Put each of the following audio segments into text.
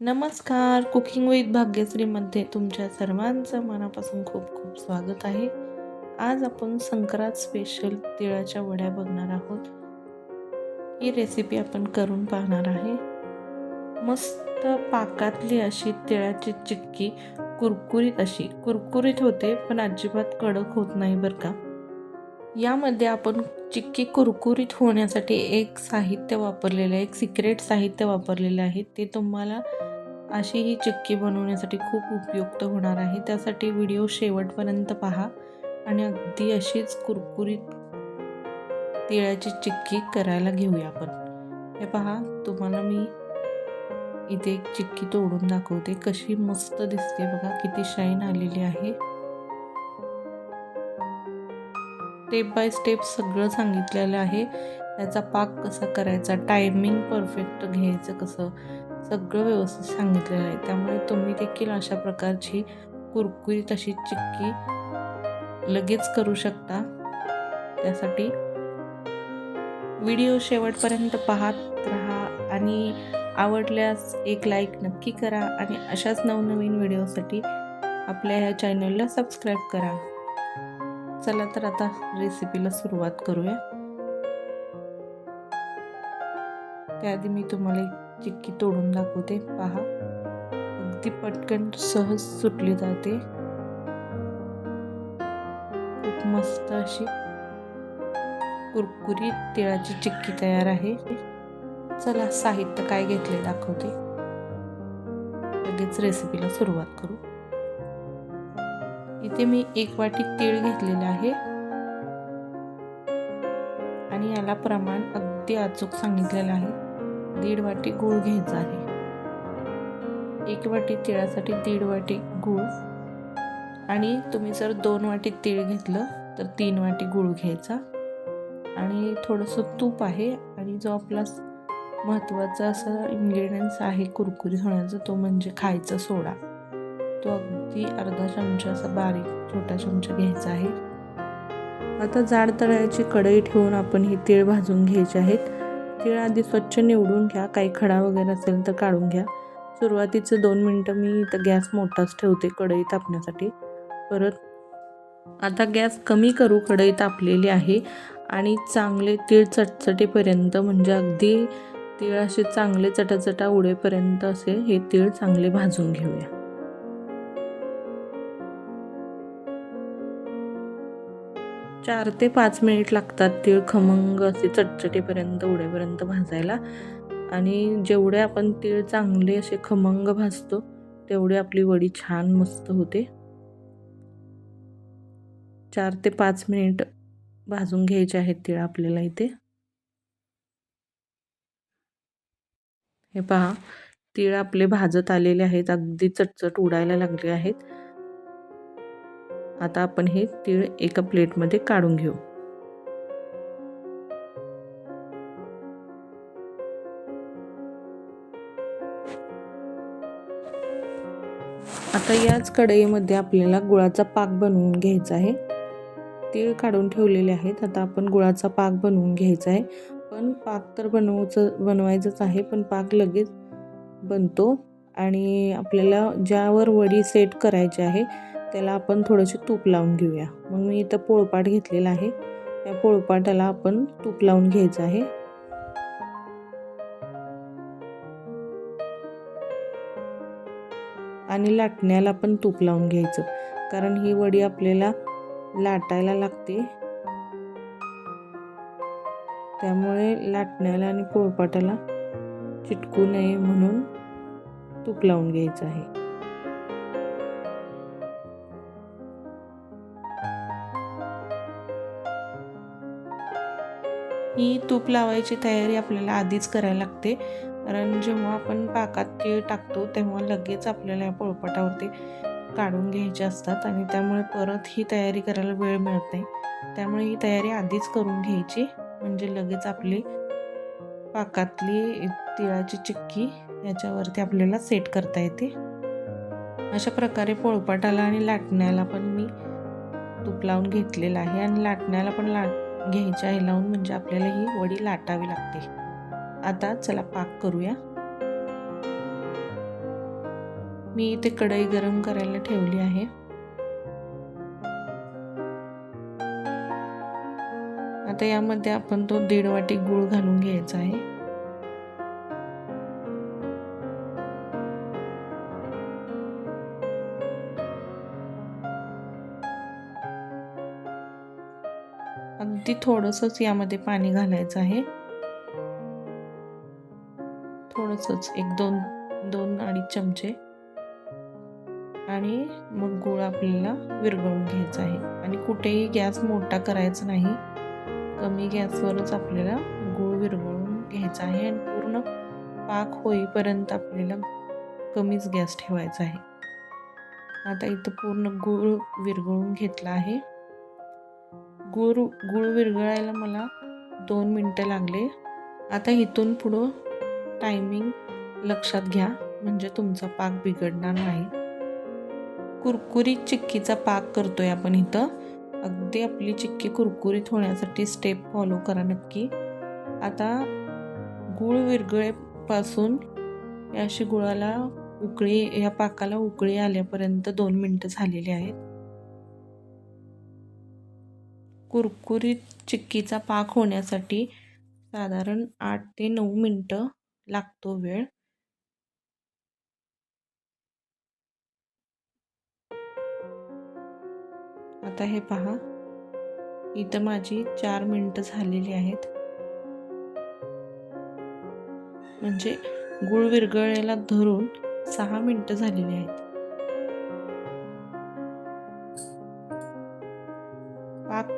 नमस्कार. Cooking with भाग्यश्रीमध्ये तुमच्या सर्वांचं मनापासून खूप खूप स्वागत आहे. आज आपण संक्रांत स्पेशल तिळाच्या वड्या बघणार आहोत. ही रेसिपी आपण करून पाहणार आहे. मस्त पाकातली अशी तिळाची चिक्की कुरकुरीत अशी. कुरकुरीत होते पण अजिबात कडक होत नाही बरं का. यामध्ये आपण चिक्की कुरकुरीत होण्यासाठी एक साहित्य वापरलेलं आहे एक सिक्रेट साहित्य वापरलेलं आहे. ते तुम्हाला अशी ही चिक्की बनवण्यासाठी खूप उपयुक्त होणार आहे. त्यासाठी व्हिडिओ शेवटपर्यंत पहा आणि अगदी अशीच कुरकुरीत तिळाची चिक्की करायला घेऊया आपण. हे पहा तुम्हाला मी इथे एक चिक्की तोडून दाखवते. कशी मस्त दिसते बघा किती शाईन आलेली आहे. स्टेप बाय स्टेप सगळं सांगितलेलं आहे. त्याचा पाक कसा करायचा टायमिंग परफेक्ट घ्यायचं कसं सगळं व्यवस्थित सांगितलेलं आहे. त्यामुळे तुम्ही देखील अशा प्रकारची कुरकुरीत अशी चिक्की लगेच करू शकता. त्यासाठी व्हिडिओ शेवटपर्यंत पाहत राहा आणि आवडल्यास एक लाईक नक्की करा आणि अशाच नवनवीन व्हिडिओसाठी आपल्या ह्या चॅनलला सबस्क्राईब करा. चला तर आता रेसिपीला सुरुवात करूया. त्याआधी मी तुम्हाला एक चिक्की तोडून दाखवते. पहा. अगदी पटकन सहज सुटली जाते. खूप मस्त अशी कुरकुरीत तिळाची चिक्की तयार आहे. चला साहित्य काय घेतले दाखवते. लगेच रेसिपीला सुरुवात करू. इथे मी एक वाटी तीळ घेतलेलं आहे. आणि याला प्रमाण अगदी अचूक सांगितलेलं आहे. दीड वाटी गूळ घ्यायचा आहे. एक वाटी तिळासाठी दीड वाटी गूळ. आणि तुम्ही जर दोन वाटी तीळ घेतलं तर तीन वाटी गूळ घ्यायचा. आणि थोडंसं तूप आहे. आणि जो आपला महत्त्वाचा असा इन्ग्रेडियंट्स आहे कुरकुरीत होण्याचा तो म्हणजे खायचा सोडा. तो अगदी अर्धा चमचा असा बारीक छोटा चमचा घ्यायचा आहे. आता जाड तळ्याची कढई ठेवून आपण ही तीळ भाजून घ्यायचे आहेत. तीळ आधी स्वच्छ निवडून घ्या. काही खडा वगैरे असेल तर काढून घ्या. सुरुवातीचे दोन मिनटं मी इथं गॅस मोठाच ठेवते कढई तापण्यासाठी. परत आता गॅस कमी करू कढई तापलेली आहे आणि चांगले तीळ चटचटेपर्यंत म्हणजे अगदी तीळ असे चांगले चटाचटा उडेपर्यंत असे हे तीळ चांगले भाजून घेऊया. चार ते पाच मिनिट लागतात तीळ खमंग असे चटचटीपर्यंत उडेपर्यंत भाजायला. आणि जेवढे आपण तीळ चांगले असे खमंग भाजतो तेवढी आपली वडी छान मस्त होते. चार ते पाच मिनिट भाजून घ्यायचे आहेत तीळ आपल्याला इथे. हे पहा तीळ आपले भाजत आलेले आहेत अगदी चटचट उडायला लागले आहेत. आता आपण हे तीळ एका प्लेटमध्ये काढून घेऊ. आता याच कढईमध्ये आपल्याला गुळाचा पाक बनवून घ्यायचा आहे. तीळ काढून ठेवलेले आहेत. आता आपण गुळाचा पाक बनवून घ्यायचा आहे. पण पाक तर बनवचं बनवायचंच आहे पण पाक लगेच बनतो. आणि आपल्याला ज्यावर वडी सेट करायची आहे त्याला आपण थोडंसे तूप लावून घेऊया. मग मी इथं पोळपाट घेतलेला आहे. त्या पोळपाटाला आपण तूप लावून घ्यायचं आहे. आणि लाटण्याला पण तूप लावून घ्यायचं. कारण ही वडी आपल्याला लाटायला लागते. त्यामुळे लाटण्याला आणि पोळपाटाला चिटकू नये म्हणून तूप लावून घ्यायचं आहे. ही तूप लावायची तयारी आपल्याला आधीच करायला लागते. कारण जेव्हा आपण पाकात तीळ टाकतो तेव्हा लगेच आपल्याला या पोळपाटावरती काढून घ्यायचे असतात आणि त्यामुळे परत ही तयारी करायला वेळ मिळत नाही. त्यामुळे ही तयारी आधीच करून घ्यायची. म्हणजे लगेच आपली पाकातली तिळाची चिक्की याच्यावरती आपल्याला सेट करता येते. अशा प्रकारे पोळपाटाला आणि लाटण्याला पण मी तूप लावून घेतलेलं आहे. आणि लाटण्याला पण लाट घ्यायच्या आहे लावून म्हणजे आपल्याला ही वडी लाटावी लागते. आता चला पाक करूया. मी इथे कढई गरम करायला ठेवली आहे. आता यामध्ये आपण तो दीड वाटी गूळ घालून घ्यायचा आहे. अगदी थोडंसंच यामध्ये पाणी घालायचं आहे. थोडंसंच एक दोन दोन अडीच चमचे. आणि मग गूळ आपल्याला विरघळून घ्यायचा आहे. आणि कुठेही गॅस मोठा करायचा नाही. कमी गॅसवरच आपल्याला गूळ विरघळून घ्यायचा आहे आणि पूर्ण पाक होईपर्यंत आपल्याला कमीच गॅस ठेवायचा आहे. आता इथं पूर्ण गूळ विरघळून घेतला आहे. गूळ गूळ विरघळायला मला दोन मिनटं लागले. आता इथून पुढं टायमिंग लक्षात घ्या म्हणजे तुमचा पाक बिघडणार नाही. कुरकुरीत चिक्कीचा पाक करतोय आपण इथं. अगदी आपली चिक्की कुरकुरीत होण्यासाठी स्टेप फॉलो करा नक्की. आता गूळ विरगळेपासून अशी गुळाला उकळी या पाकाला उकळी आल्यापर्यंत दोन मिनटं झालेली आहेत. कुरकुरीत चिक्कीचा पाक होण्यासाठी साधारण आठ ते नऊ मिनटं लागतो वेळ. आता हे पहा. इथं माझी चार मिनटं झालेली आहेत. म्हणजे गुळ विरघळायला धरून सहा मिनटं झालेली आहेत.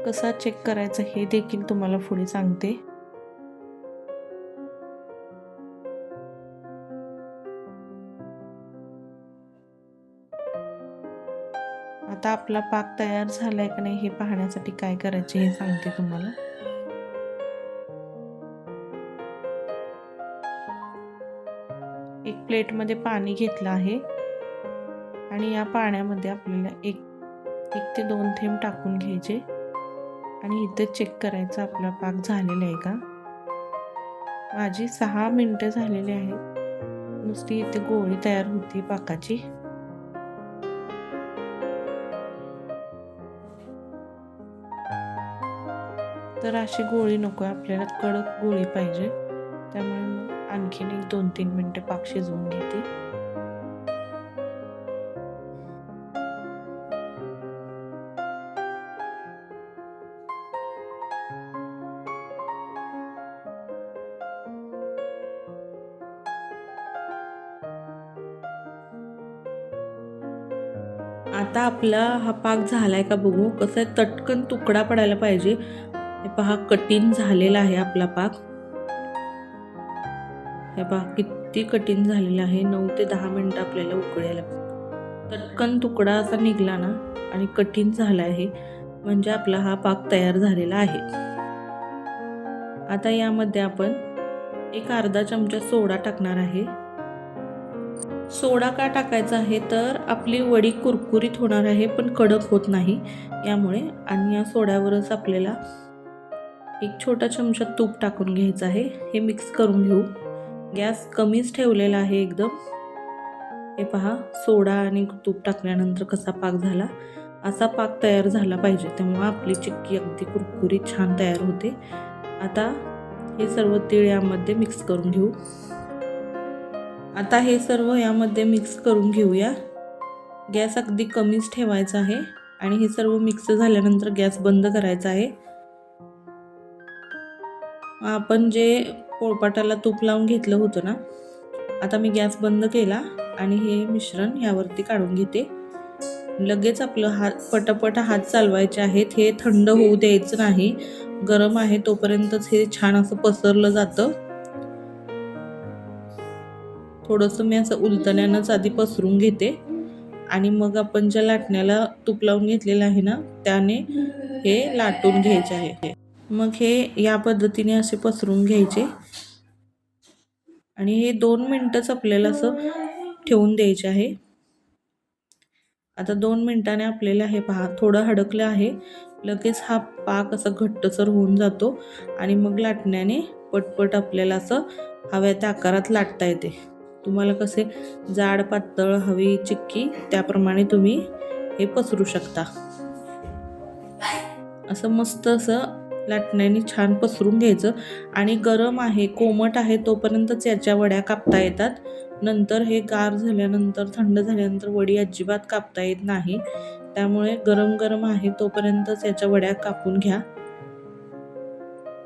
कसा चेक करायचा हे देखील तुम्हाला पुढे सांगते. आता आपला पाक तयार झालाय का नाही हे पाहण्यासाठी काय करायचे हे सांगते तुम्हाला. एक प्लेटमध्ये पाणी घेतलं आहे. आणि या पाण्यामध्ये आपल्याला एक एक ते दोन थेंब टाकून घ्यायचे. आणि इथं चेक करायचं आपला पाक झालेला आहे का? माझी सहा मिनटं झालेली आहेत. नुसती इथे गोळी तयार होती पाकाची. तर अशी गोळी नको आपल्याला कडक गोळी पाहिजे. त्यामुळे मग आणखीन एक दोन तीन मिनटं पाक शिजवून घेते. आता आपला हा पाक झाला आहे का बघू कसं आहे तटकन तुकडा पडायला पाहिजे. हे पहा कठीण झालेला आहे आपला पाक. हे पहा किती कठीण झालेला आहे. नऊ ते दहा मिनटं आपल्याला उकळायला तटकन तुकडा असा निघला ना आणि कठीण झाला आहे म्हणजे आपला हा पाक तयार झालेला आहे. आता यामध्ये आपण एक अर्धा चमचा सोडा टाकणार आहे. सोडा का टाकायचा आहे तर आपली वडी कुरकुरीत होणार आहे पण कडक होत नाही. यामुळे आणि या सोड्यावरच आपल्याला एक छोटा चमचा तूप टाकून घ्यायचं आहे. हे मिक्स करून घेऊ. गॅस कमीच ठेवलेला आहे एकदम. हे पहा सोडा आणि तूप टाकल्यानंतर कसा पाक झाला? असा पाक तयार झाला पाहिजे तेव्हा आपली चिक्की अगदी कुरकुरीत छान तयार होते. आता हे सर्व तिळ यामध्ये मिक्स करून घेऊ. आता हे सर्व यामध्ये मिक्स करून घेऊया. गॅस अगदी कमीच ठेवायचा आहे आणि हे सर्व मिक्स झाल्यानंतर गॅस बंद करायचा आहे. आपण जे पोळपाटाला तूप लावून घेतलं होतं ना आता मी गॅस बंद केला आणि हे मिश्रण यावरती काढून घेते. लगेच आपलं हात पटापट हात चालवायचे आहेत हे थंड होऊ द्यायचं नाही. गरम आहे तोपर्यंतच हे छान असं पसरलं जातं. थोडंसं मी असं उलतण्यानंच आधी पसरून घेते. आणि मग आपण ज्या लाटण्याला तूप लावून घेतलेलं आहे ना त्याने हे लाटून घ्यायचे आहे. मग हे या पद्धतीने असे पसरून घ्यायचे. आणि हे दोन मिनटंच आपल्याला असं ठेवून द्यायचे आहे. आता दोन मिनटाने आपल्याला हे पहा थोडं हडकलं आहे. लगेच हा पाक असा घट्टसर होऊन जातो आणि मग लाटण्याने पटपट आपल्याला असं हव्या त्या आकारात लाटता येते. तुम्हाला कसे जाड पातळ हवी चिक्की त्याप्रमाणे तुम्ही हे पसरू शकता. असं मस्त असं लाटण्याने छान पसरून घ्यायचं. आणि गरम आहे कोमट आहे तोपर्यंतच याच्या वड्या कापता येतात. नंतर हे गार झाल्यानंतर थंड झाल्यानंतर वडी अजिबात कापता येत नाही. त्यामुळे गरम गरम आहे तोपर्यंतच याच्या वड्या कापून घ्या.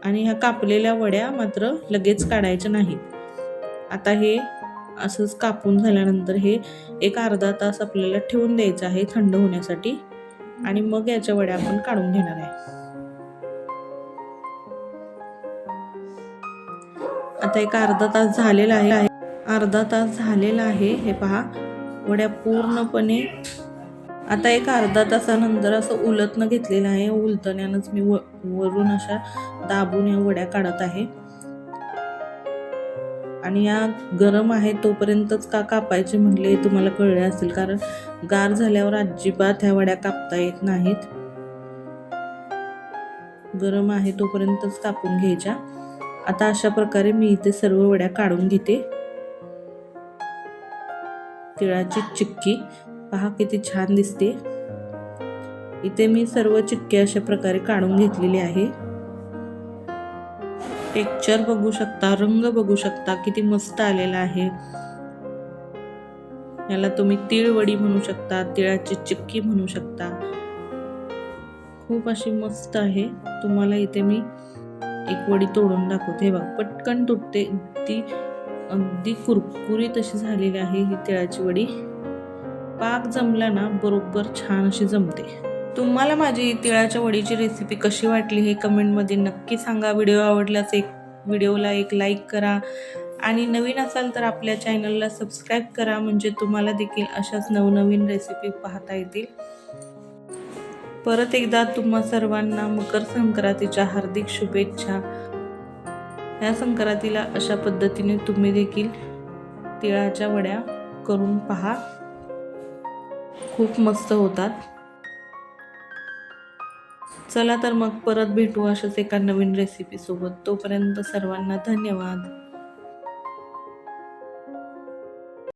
आणि ह्या कापलेल्या वड्या मात्र लगेच काढायच्या नाहीत. आता हे असंच कापून झाल्यानंतर हे एक अर्धा तास आपल्याला ठेवून द्यायचं आहे थंड होण्यासाठी. आणि मग याच्या वड्या आपण काढून घेणार आहे. आता एक अर्धा तास झालेला आहे. अर्धा तास झालेला आहे. हे पहा वड्या पूर्णपणे आता एक अर्धा तासानंतर असं उलटणं घेतलेलं आहे. उलटण्यानंच मी व वरून अशा दाबून या वड्या काढत आहे. आणि या गरम आहे तोपर्यंतच का कापायचे म्हणले तुम्हाला कळले असेल. कारण गार झाल्यावर अजिबात ह्या वड्या कापता येत नाहीत. गरम आहे तोपर्यंतच कापून घ्यायच्या. आता अशा प्रकारे मी इथे सर्व वड्या काढून घेते. तिळाची चिक्की. पहा किती छान दिसते. इथे मी सर्व चिक्की अशा प्रकारे काढून घेतलेली आहे. टेक्चर बघू शकता रंग बघू शकता किती मस्त आलेला आहे. याला तुम्ही तिळवडी म्हणू शकता तिळाची चिक्की म्हणू शकता. खूप अशी मस्त आहे. तुम्हाला इथे मी एक वडी तोडून दाखवते. बघ पटकन तुटते. ती अगदी कुरकुरीत अशी झालेली आहे ही तिळाची वडी. पाक जमला ना बरोबर छान अशी जमते. तुम्हाला माझी तिळाच्या वडीची रेसिपी कशी वाटली हे कमेंटमध्ये नक्की सांगा. व्हिडिओ आवडल्यास एक व्हिडिओला एक लाईक करा. आणि नवीन असाल तर आपल्या चॅनलला सबस्क्राईब करा. म्हणजे तुम्हाला देखील अशाच नवनवीन रेसिपी पाहता येतील. परत एकदा तुम्हा सर्वांना मकर संक्रांतीच्या हार्दिक शुभेच्छा. ह्या संक्रांतीला अशा पद्धतीने तुम्ही देखील तिळाच्या वड्या करून पहा. खूप मस्त होतात. चला तर मग परत भेटू अशाच एका नवीन रेसिपीसोबत तोपर्यंत सर्वांना धन्यवाद.